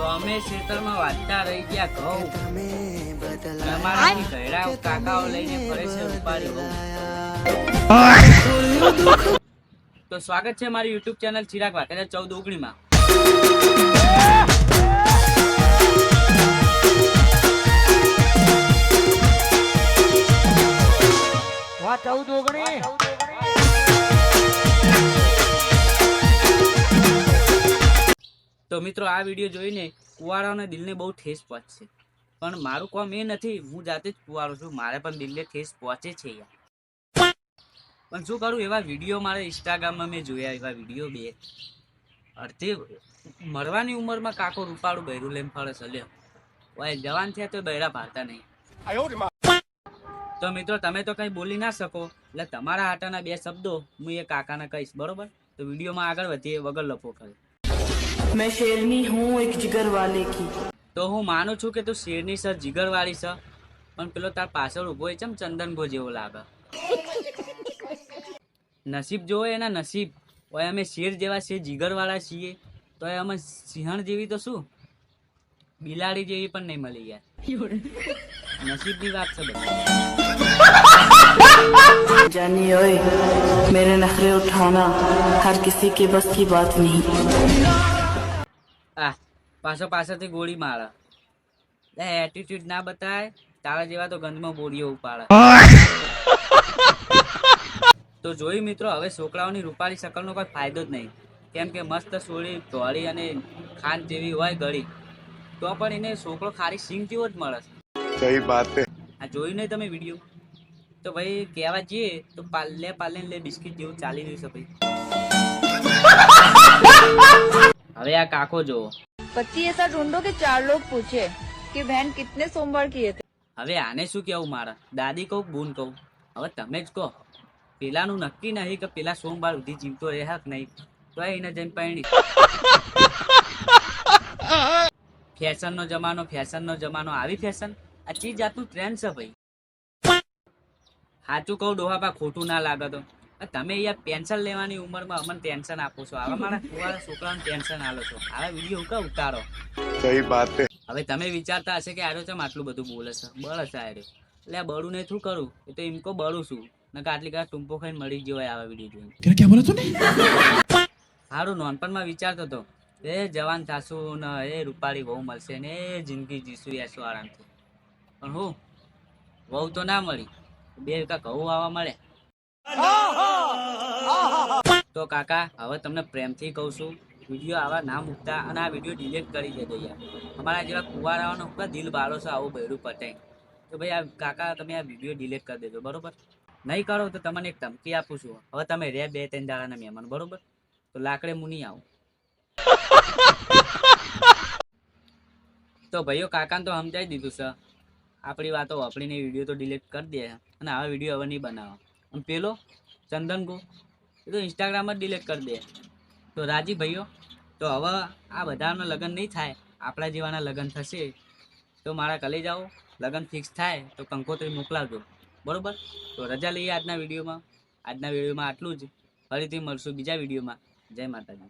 તો અમે ક્ષેત્રમાં વાંચતા રહી ગયા ઘઉં. અને અમારાથી કાકાઓ લઈને ફરે છે ઉપાડી તો સ્વાગત છે મારી યુટ્યુબ ચેનલ ચિરાગ વાકેલા ચૌદ ઓગણીમાં. વાહ ચૌદ ઓગણી. તો મિત્રો, આ વીડિયો જોઈને કુવારાઓના દિલને બહુ ઠેસ પહોંચશે. પણ મારું કામ એ નથી, હું જાતે જ કુવારો છું. મારે પણ દિલને ઠેસ પહોંચે છે યાર. પણ શું કરું, એવા વીડિયો મારે ઇન્સ્ટાગ્રામમાં મેં જોયા, એવા વીડિયો બે. અડધી મરવાની ઉંમરમાં કાકો રૂપાળું બૈરું લેમ ફળે સલ્યો લ્યો. ઓય, જવાન થયા તો બૈરા ભારતા નહીં. તો મિત્રો, તમે તો કંઈ બોલી ના શકો. એટલે તમારા હાટાના બે શબ્દો હું એ કાકાને કહીશ. બરોબર? તો વિડીયોમાં આગળ વધીએ, વગર લફો કરે. मैं शेरनी हूँ एक जिगर वाले की તો હું માનું છું કે તું શેરની સર જીગરવાળી છે પણ પેલો તાર પાછળ ઊભો હોય ચમ ચંદનભો જેવો લાગે નસીબ જોવો એના નસીબ ઓય અમે શેર જેવા શેર જીગરવાળા છીએ તો એ અમે સિંહણ જેવી તો શું બિલાડી જેવી પણ નહીં મળી યાર નસીબની વાત છે બધી जानी ओए मेरे नखरे उठाना हर किसी के बस की बात नहीं આ પાછો પાછળથી ગોળી મારે. લે એટીટ્યુડ ના બતાય તારા જેવા તો ગંધમાં બોરીઓ ઉપાડે. તો જોઈ મિત્રો હવે છોકરાઓની રૂપાળી શકલનો કોઈ ફાયદો જ નહીં. કેમ કે મસ્ત સોળી ધોળી અને ખાંડ જેવી હોય ગળી. તો પણ એને છોકરો ખારી સિંગ જેવો જ મળે સહી વાત આ જોયું નહીં તમે વીડિયો? તો ભાઈ કહેવા જઈએ તો પાલે પાલે લે બિસ્કિટ જેવું ચાલી રહ્યું છે ભાઈ. હવે આ કાકો જોવો पति ऐसा ढूंढो कि चार लोग पूछे कि बहन कितने सोमवार किए थे હવે આને શું કેવું મારે દાદી કહું બૂન કહું હવે તમે જ કહો પેલાનું નક્કી નહીં કે પેલા સોમવાર સુધી જીવતો રહે કે નહીં તો એને જઈને પરણી ફેશન નો જમાનો ફેશન નો જમાનો આવી ફેશન આ ચીજ જાતનું ટ્રેન્ડ છે ભાઈ સાચું કહું ડોહાબા ખોટું ના લાગે તો આ તમે યાર પેન્શન લેવાની ઉંમરમાં અમને ટેન્શન આપો છો. આવા મારા કુવાળા છોકરાને ટેન્શન આલો છો. આવા વીડિયો કા ઉતારો? સહી વાત હવે તમે વિચારતા હશે કે આરો ચમ આટલું બધું બોલે છે? બળ હશે આર્યો. એટલે આ બળું ને શું કરું? એ તો એમ કો બળું છું. નકા આટલી કા ટૂંપો ખાઈને મળી ગયો આવા વીડિયો જોઈને. ક્યાં બોલો ને? સારું નાનપણમાં વિચારતો તો. એ જવાન થાશું ને એ રૂપાળી વહુ મળશે ને એ જિંદગી જીશું યાસો આરામથી. પણ હું વહુ તો ના મળી. બે કા ઘઉં આવવા મળે. તો કાકા, હવે તમને પ્રેમથી કહું છું, વીડિયો આવા ના મૂકતા અને આ વીડિયો ડિલીટ કરી દેજો અમારા જેવા કુવારાઓનો દિલ બાળો છો, આવું બૈરું પટાય તો ભાઈ, આ કાકા, તમે આ વીડિયો ડિલીટ કરી દેજો, બરોબર? નહીં કરો તો તમને એક ધમકી આપું છું. હવે તમે રે બે, ત્રણ દાડાના મહેમાન, બરોબર? તો લાકડે હું નહીં આવું. તો ભાઈઓ, કાકાને તો સમજાવી દીધું છે. આપણી વાતો વાપરીને વીડિયો તો ડિલીટ કરી દે. અને આવા વીડિયો હવે નહીં બનાવો. અને પેલો ચંદન ગો. એ તો ઇન્સ્ટાગ્રામ જ ડિલેટ કરી દે. તો રાજી ભાઈઓ, તો હવે આ બધાના લગ્ન નહીં થાય, આપણા જેવાના લગ્ન થશે, તો મારા કલે જાઓ લગ્ન ફિક્સ થાય, તો કંકોત્રી મોકલાવજો. બરાબર? તો રજા લઈએ આજના વિડીયોમાં. આજના વિડીયોમાં આટલું જ. ફરીથી મળશું બીજા વિડીયોમાં. જય માતાજી!